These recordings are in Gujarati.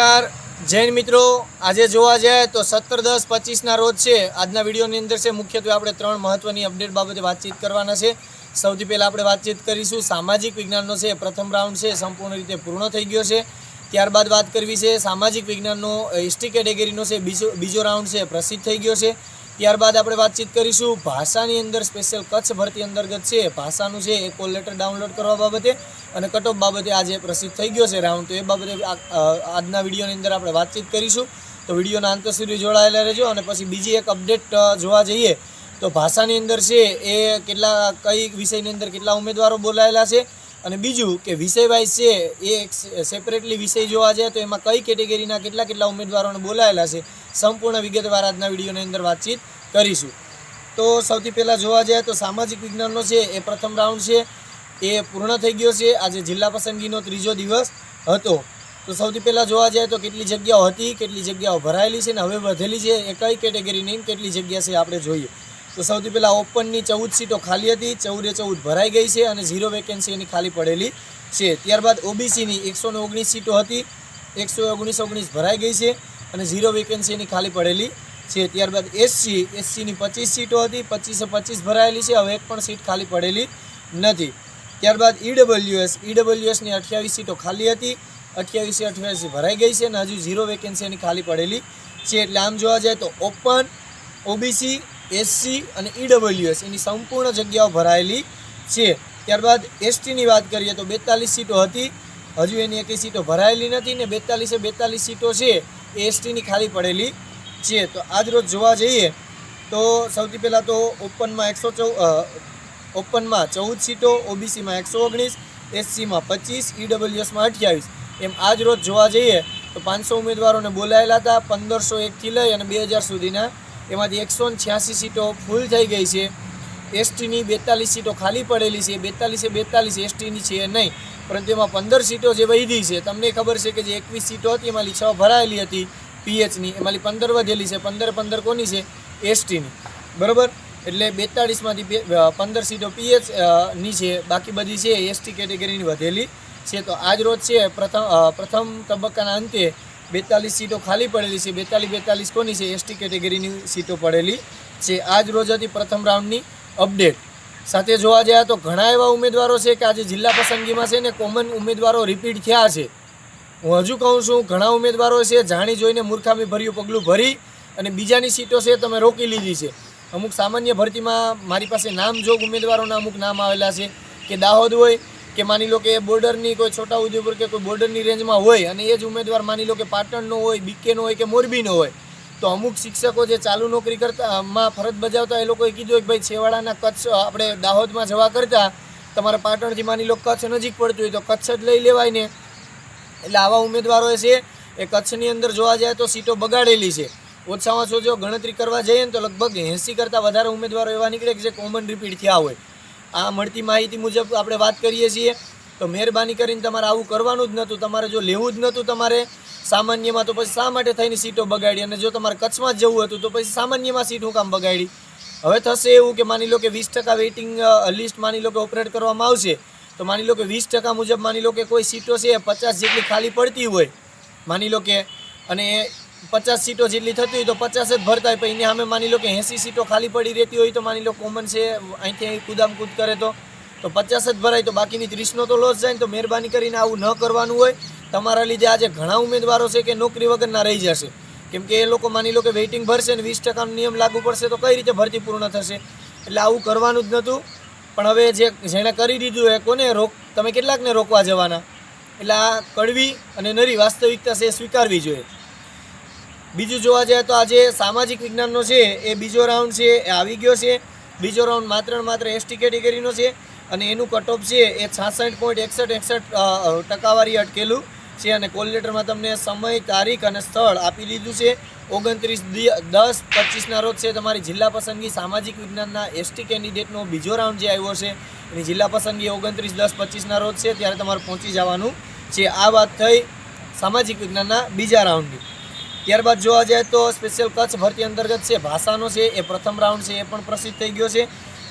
નમસ્કાર. જૈન મિત્રો, આજે જોવા જાય તો સત્તર દસ પચીસના રોજ છે. આજના વિડીયોની અંદર છે, મુખ્યત્વે આપણે ત્રણ મહત્વની અપડેટ બાબતે વાતચીત કરવાના છે. સૌથી પહેલાં આપણે વાતચીત કરીશું. સામાજિક વિજ્ઞાનનો છે, પ્રથમ રાઉન્ડ છે, સંપૂર્ણ રીતે પૂર્ણ થઈ ગયો છે. ત્યારબાદ વાત કરવી છે, સામાજિક વિજ્ઞાનનો એસટી કેટેગરીનો છે, બીજો બીજો રાઉન્ડ છે, પ્રસિદ્ધ થઈ ગયો છે. ત્યારબાદ આપણે વાતચીત કરીશું ભાષાની અંદર સ્પેશિયલ કચ્છ ભરતી અંતર્ગત છે. ભાષાનું છે એ કોલ લેટર ડાઉનલોડ કરવા બાબતે અને કટઓફ બાબતે આજે પ્રસિદ્ધ થઈ ગયો છે રાઉન્ડ. તો એ બાબતે આજના વિડીયોની અંદર આપણે વાતચીત કરીશું. તો વિડીયોના અંત સુધી જોડાયેલા રહેજો અને પછી બીજી એક અપડેટ જોવા જઈએ તો ભાષાની અંદર છે એ કેટલા, કઈ વિષયની અંદર કેટલા ઉમેદવારો બોલાયેલા છે અને બીજું કે વિષય વાઇઝ છે એ એક સેપરેટલી વિષય જોવા જાય તો એમાં કઈ કેટેગરીના કેટલા કેટલા ઉમેદવારોને બોલાયેલા છે. સંપૂર્ણ વિગતવાર આજના વિડીયોની અંદર વાતચીત કરીશું. તો સૌથી પહેલાં જોવા જાય તો સામાજિક વિજ્ઞાનનો છે, એ પ્રથમ રાઉન્ડ છે. એ પૂર્ણ થઈ ગયો છે. આજે જિલ્લા પસંદગીનો ત્રીજો દિવસ હતો. તો સૌથી પહેલાં જોવા જાય તો કેટલી જગ્યાઓ હતી, કેટલી જગ્યાઓ ભરાયેલી છે ને હવે વધેલી છે, એ કઈ કેટેગરીની નહીં કેટલી જગ્યા છે આપણે જોઈએ. તો સૌથી પહેલાં ઓપનની ચૌદ સીટો ખાલી હતી, ચૌદે ચૌદ ભરાઈ ગઈ છે અને ઝીરો વેકેન્સી એની ખાલી પડેલી છે. ત્યારબાદ ઓબીસીની એકસો ને ઓગણીસ સીટો હતી, એકસો ઓગણીસ ઓગણીસ ભરાઈ ગઈ છે અને ઝીરો વેકેન્સી એની ખાલી પડેલી છે ત્યારબાદ એસસી એસસીની પચીસ સીટો હતી, પચીસે પચીસ ભરાયેલી છે, હવે એક પણ સીટ ખાલી પડેલી નથી. ત્યારબાદ ઈડબ્લ્યુએસ ઈડબ્લ્યુએસની અઠ્યાવીસ સીટો ખાલી હતી, અઠ્યાવીસે અઠ્યાવીસ ભરાઈ ગઈ છે અને હજુ ઝીરો વેકેન્સી એની ખાલી પડેલી છે. એટલે આમ જોવા જાય તો ઓપન, ઓબીસી, એસસી અને ઈડબ્લ્યુએસ એની સંપૂર્ણ જગ્યાઓ ભરાયેલી છે. ત્યારબાદ એસટીની વાત કરીએ તો બેતાલીસ સીટો હતી, હજુ એની એકેય સીટો ભરાયેલી નથી ને બેતાલીસે બેતાલીસ સીટો છે, એ એસટીની ખાલી પડેલી છે તો આજ રોજ જોવા જઈએ તો સૌથી પહેલાં તો ઓપનમાં એકસો ચૌ ઓપનમાં ચૌદ સીટો, ઓબીસીમાં એકસો ઓગણીસ, એસસીમાં પચીસ, ઈડબ્લ્યુએસમાં અઠ્યાવીસ. એમ આજ રોજ જોવા જઈએ તો પાંચસો ઉમેદવારોને બોલાયેલા હતા પંદરસો એકથી લઈ અને બે હજાર સુધીના. એમાંથી એકસો છ્યાસી સીટો ફૂલ થઈ ગઈ છે. એસટીની બેતાલીસ સીટો ખાલી પડેલી છે. બેતાલીસે બેતાલીસ, એસટીની છે નહીં. પરંતુ એમાં પંદર સીટો જે વધી છે, તમને ખબર છે કે જે એકવીસ સીટો હતી, એમાંથી છ ભરાયેલી હતી. પીએચની એમાંથી પંદર વધેલી છે. પંદર પંદર કોની છે? એસટીની બરાબર? એટલે બેતાળીસમાંથી પંદર સીટો પીએચની છે. બાકી બધી છે એસટી કેટેગરીની વધેલી છે. તો આજ રોજ છે પ્રથમ પ્રથમ તબક્કાના અંતે બેતાલીસ સીટો ખાલી પડેલી છે. બેતાલીસ બેતાલીસ કોની છે? એસટી કેટેગરીની સીટો પડેલી છે. આજ રોજ હતી પ્રથમ રાઉન્ડની અપડેટ સાથે જોવા જાય તો ઘણા એવા ઉમેદવારો છે કે આજે જિલ્લા પસંદગીમાં છે ને કોમન ઉમેદવારો રિપીટ થયા છે. હું હજુ કહું છું, ઘણા ઉમેદવારો છે, જાણી જોઈને મૂર્ખામી ભર્યું, પગલું ભરી અને બીજાની સીટો છે તમે રોકી લીધી છે. અમુક સામાન્ય ભરતીમાં મારી પાસે નામ જોગ ઉમેદવારોના અમુક નામ આવેલા છે કે દાહોદ હોય, કે માની લો કે બોર્ડરની કોઈ છોટા ઉદેપુર કે કોઈ બોર્ડરની રેન્જમાં હોય અને એ જ ઉમેદવાર માની લો કે પાટણનો હોય, બીકેનો હોય કે મોરબીનો હોય, તો અમુક શિક્ષકો જે ચાલુ નોકરી કરતા, માં ફરજ બજાવતા એ લોકોએ કીધું કે ભાઈ છેવાડાના કચ્છ આપણે દાહોદમાં જવા કરતાં તમારે પાટણથી માની લો કચ્છ નજીક પડતું હોય તો કચ્છ જ લઈ લેવાય ને. એટલે આવા ઉમેદવારોએ છે, એ કચ્છની અંદર જોવા જાય તો સીટો બગાડેલી છે. ઓછામાં ઓછો જો ગણતરી કરવા જઈએ ને તો લગભગ એંસી કરતાં વધારે ઉમેદવારો એવા નીકળે કે જે કોમન રિપીટ થયા હોય. આ મળતી માહિતી મુજબ આપણે વાત કરીએ છીએ, તો મહેરબાની કરીને તમારે આવું કરવાનું જ નહોતું. તમારે જો લેવું જ નહોતું તમારે, સામાન્યમાં તો પછી શા માટે થઈને સીટો બગાડી? અને જો તમારે કચ્છમાં જ જવું હતું તો પછી સામાન્યમાં સીટ હું કામ બગાડી? હવે થશે એવું કે માની લો કે વીસ ટકા વેઇટિંગ લિસ્ટ માની લો કે ઓપરેટ કરવામાં આવશે. તો માની લો કે વીસ ટકા મુજબ માની લો કે કોઈ સીટો છે એ પચાસ જેટલી ખાલી પડતી હોય, માની લો કે, અને એ પચાસ સીટો જેટલી થતી હોય તો પચાસ જ ભરતા હોય એને સામે માની લો કે એંસી સીટો ખાલી પડી રહેતી હોય તો માની લો કોમન છે, અહીંથી અહીં કુદામ કૂદ કરે તો. તો પચાસ જ ભરાય તો બાકીની ત્રીસનો તો લોસ જાય ને તો મહેરબાની કરીને આવું ન કરવાનું હોય. તમારા લીધે આજે ઘણા ઉમેદવારો છે કે નોકરી વગરના રહી જશે. કેમ કે એ લોકો માની લો કે વેઇટિંગ ભરશે ને વીસ ટકાનો નિયમ લાગુ પડશે તો કઈ રીતે ભરતી પૂર્ણ થશે? એટલે આવું કરવાનું જ નહોતું. પણ હવે જે જેણે કરી દીધું એ કોને રોક, તમે કેટલાકને રોકવા જવાના? એટલે આ કડવી અને નરી વાસ્તવિકતા છે એ સ્વીકારવી જોઈએ. બીજું જોવા જાય તો આજે સામાજિક વિજ્ઞાનનો છે, એ બીજો રાઉન્ડ છે, એ આવી ગયો છે. બીજો રાઉન્ડ માત્ર માત્ર એસટી કેટેગરીનો છે અને એનું કટઓફ છે એ છાસઠ પોઈન્ટ એકસઠ એકસઠ ટકાવારી અટકેલું છે અને કોલ લેટરમાં તમને સમય, તારીખ અને સ્થળ આપી દીધું છે. ઓગણત્રીસ દસ, પચીસના રોજ છે તમારી જિલ્લા પસંદગી સામાજિક વિજ્ઞાનના એસટી કેન્ડિડેટનો બીજો રાઉન્ડ જે આવ્યો છે, એની જિલ્લા પસંદગી ઓગણત્રીસ, દસ, પચીસના રોજ છે, ત્યારે તમારે પહોંચી જવાનું છે. આ વાત થઈ સામાજિક વિજ્ઞાનના બીજા રાઉન્ડની ત્યારબાદ જોવા જાય તો સ્પેશિયલ કચ્છ ભરતી અંતર્ગત છે, ભાષાનો છે, એ પ્રથમ રાઉન્ડ છે, એ પણ પ્રસિદ્ધ થઈ ગયો છે.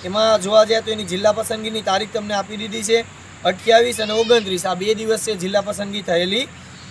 એમાં જોવા જાય તો એની જિલ્લા પસંદગીની તારીખ તમને આપી દીધી છે, અઠ્યાવીસ અને ઓગણત્રીસ. આ બે દિવસ છે જિલ્લા પસંદગી થયેલી.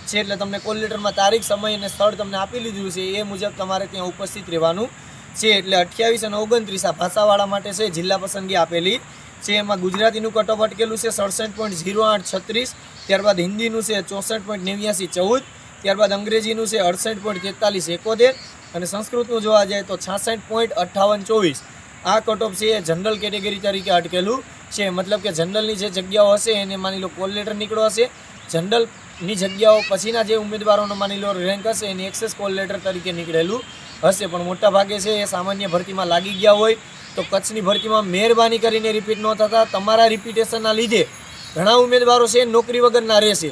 છે એટલે તમને કોલ લેટરમાં તારીખ, સમય અને સ્થળ તમને આપી લીધું છે, એ મુજબ તમારે ત્યાં ઉપસ્થિત રહેવાનું છે. એટલે અઠ્યાવીસ અને ઓગણત્રીસ આ ભાષાવાળા માટે છે, જિલ્લા પસંદગી આપેલી છે. એમાં ગુજરાતીનું કટઓફ અટકેલું છે? સડસઠ પોઈન્ટ ઝીરો આઠ છત્રીસ. ત્યારબાદ હિન્દીનું છે, ચોસઠ પોઈન્ટ નેવ્યાસી ચૌદ. ત્યારબાદ અંગ્રેજીનું છે, અડસઠ પોઈન્ટ તેતાલીસ એકોતેર. અને સંસ્કૃતનું જોવા જાય તો છાસઠ પોઈન્ટ અઠ્ઠાવન ચોવીસ. આ કટઓફ છે, એ જનરલ કેટેગરી તરીકે અટકેલું છે. મતલબ કે જનરલની જે જગ્યાઓ હશે એને માની લો કોલ લેટર નીકળો હશે. જનરલની જગ્યાઓ પછીના જે ઉમેદવારોનો માની લો રેન્ક હશે, એની એક્સેસ કોલ લેટર તરીકે નીકળેલું હશે. પણ મોટા ભાગે છે, એ સામાન્ય ભરતીમાં લાગી ગયા હોય તો કચ્છની ભરતીમાં મહેરબાની કરીને રિપીટ ન થતા. તમારા રિપીટેશનના લીધે ઘણા ઉમેદવારો છે, નોકરી વગરના રહેશે.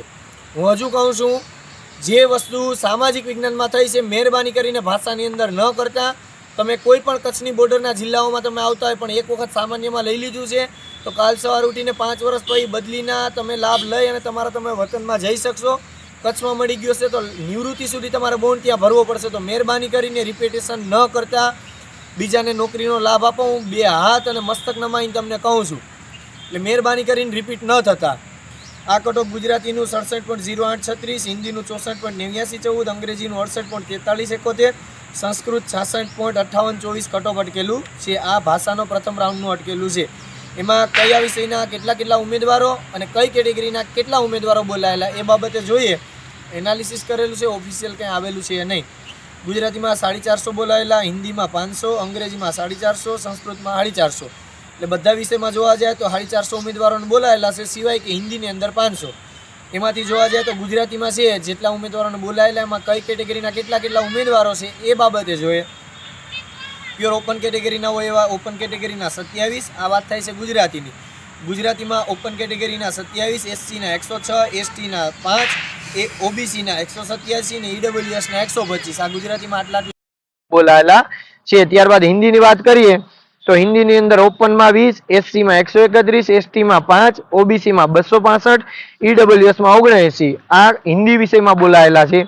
હું હજુ કહું છું, જે વસ્તુ સામાજિક વિજ્ઞાનમાં થઈ છે, મહેરબાની કરીને ભાષાની અંદર ન કરતા. તમે કોઈ પણ કચ્છની બોર્ડરના જિલ્લાઓમાં તમે આવતા હોય પણ એક વખત સામાન્યમાં લઈ લીધું છે, તો કાલ સવાર ઉઠીને પાંચ વર્ષ પછી બદલીના તમે લાભ લઈ અને તમારા તમે વતનમાં જઈ શકશો. કચ્છમાં મળી ગયો છે તો નિવૃત્તિ સુધી તમારે બોન્ડ ત્યાં ભરવો પડશે. તો મહેરબાની કરીને રિપીટેશન ન કરતા. બીજાને નોકરીનો લાભ આપો. હું બે હાથ અને મસ્તક નમાઈને તમને કહું છું. એટલે મહેરબાની કરીને રિપીટ ન થતા. આ કટઓફ ગુજરાતીનું સડસઠ પોઈન્ટ ઝીરો આઠ છત્રીસ, હિન્દીનું ચોસઠ પોઈન્ટ નેવ્યાસી ચૌદ, અંગ્રેજીનું અડસઠ પોઈન્ટ તેતાલીસ એકોતેર સંસ્કૃત છાસઠ પોઈન્ટ અઠ્ઠાવન ચોવીસ કટઓફ અટકેલું છે. આ ભાષાનો પ્રથમ રાઉન્ડનું અટકેલું છે. એમાં કયા વિષયના કેટલા કેટલા ઉમેદવારો અને કઈ કેટેગરીના કેટલા ઉમેદવારો બોલાયેલા એ બાબતે જોઈએ. એનાલિસિસ કરેલું છે ઓફિશિયલ કંઈ આવેલું છે નહીં. ગુજરાતીમાં સાડી ચારસો બોલાયેલા, હિન્દીમાં પાંચસો, અંગ્રેજીમાં સાડી ચારસો, સંસ્કૃતમાં સાડી ચારસો. એટલે બધા વિષયમાં જોવા જાય તો સાડી ચારસો ઉમેદવારોને બોલાયેલા છે, સિવાય કે હિન્દીની અંદર પાંચસો. એમાંથી જોવા જાય તો ગુજરાતીમાં છે, જેટલા ઉમેદવારોને બોલાયેલા, એમાં કઈ કેટેગરીના કેટલા કેટલા ઉમેદવારો છે, એ બાબતે જોઈએ. પ્યોર ઓપન કેટેગરીના હોય એવા ઓપન કેટેગરીના સત્યાવીસ, આ વાત થાય છે ગુજરાતીની. ગુજરાતીમાં ઓપન કેટેગરીના સત્યાવીસ એસસીના એકસો છ એસટીના પાંચ, એ ઓબીસીના એકસો સત્યાસી ને ઈડબ્લ્યુએસના એકસો પચીસ. આ ગુજરાતીમાં આટલા બોલાયેલા છે. ત્યારબાદ હિન્દીની વાત કરીએ. તો હિન્દીની અંદર ઓપનમાં વીસ, એસસીમાં એકસો એકત્રીસ, એસટીમાં પાંચ, ઓબીસીમાં બસો પાસઠ, ઈડબ્લ્યુએસમાં ઓગણએસી. આ હિન્દી વિષયમાં બોલાયેલા છે.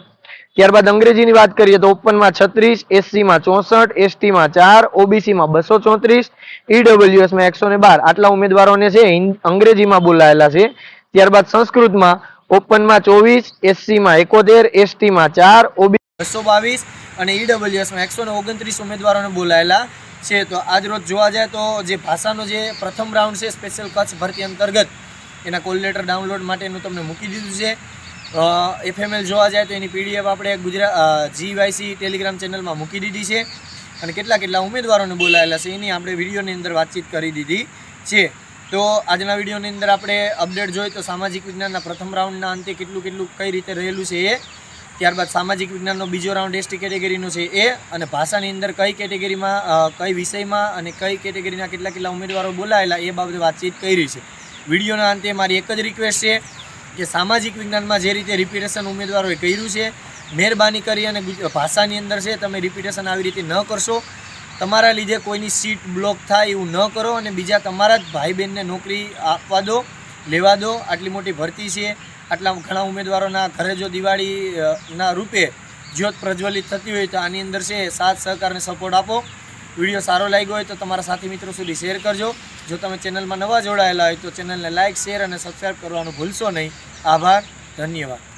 ત્યારબાદ અંગ્રેજીની વાત કરીએ તો ઓપનમાં છત્રીસ, એસસીમાં ચોસઠ, એસટીમાં ચાર, ઓબીસીમાં બસો ચોત્રીસ, ઈડબ્લ્યુએસમાં એકસો ને બાર. આટલા ઉમેદવારોને છે અંગ્રેજીમાં બોલાયેલા છે. ત્યારબાદ સંસ્કૃતમાં ઓપનમાં ચોવીસ, એસસીમાં એકોતેર, એસટીમાં ચાર, ઓબી બસો બાવીસ અને ઈડબ્લ્યુએસમાં એકસો ને ઓગણત્રીસ ઉમેદવારોને બોલાયેલા. છે, તો આજ રોજ જોવા જાય તો જે ભાષાનો જે પ્રથમ રાઉન્ડ છે સ્પેશિયલ કચ્છ ભરતી અંતર્ગત, એના કોલ લેટર ડાઉનલોડ માટેનું તમને મૂકી દીધું છે. એફએમએલ જોવા જાય તો એની પીડીએફ આપણે ગુજરાત જીવાયસી ટેલિગ્રામ ચેનલમાં મૂકી દીધી છે. અને કેટલા કેટલા ઉમેદવારોને બોલાયેલા છે, એની આપણે વિડીયોની અંદર વાતચીત કરી દીધી છે. તો આજના વિડીયોની અંદર આપણે અપડેટ જોઈએ તો સામાજિક વિજ્ઞાનના પ્રથમ રાઉન્ડના અંતે કેટલું કેટલું કઈ રીતે રહેલું છે એ ત્યારબાદ સામાજિક વિજ્ઞાનનો બીજો રાઉન્ડ એસટી કેટેગરીનો છે એ. અને ભાષાની અંદર કઈ કેટેગરીમાં કઈ વિષયમાં અને કઈ કેટેગરીના કેટલા કેટલા ઉમેદવારો બોલાયેલા એ બાબતે વાતચીત કરી છે. વિડીયોના અંતે મારી એક જ રિક્વેસ્ટ છે કે સામાજિક વિજ્ઞાનમાં જે રીતે રિપીટેશન ઉમેદવારોએ કર્યું છે, મહેરબાની કરી અને ભાષાની અંદર છે તમે રિપીટેશન આવી રીતે ન કરશો. તમારા લીધે કોઈની સીટ બ્લોક થાય એવું ન કરો અને બીજા તમારા જ ભાઈ બહેનને નોકરી આપવા દો, લેવા દો. આટલી મોટી ભરતી છે. આટલા ઘણા ઉમેદવારોના ઘરે જો દિવાળીના રૂપે જ્યોત પ્રજ્વલિત થતી હોય તો આની અંદર છે સાથ, સહકાર અને સપોર્ટ આપો. વીડિયો સારો લાગ્યો હોય તો તમારા સાથી મિત્રો સુધી શેર કરજો. જો તમે ચેનલમાં નવા જોડાયેલા હોય તો ચેનલને લાઇક શેર અને સબસ્ક્રાઈબ કરવાનું ભૂલશો નહીં. આભાર, ધન્યવાદ.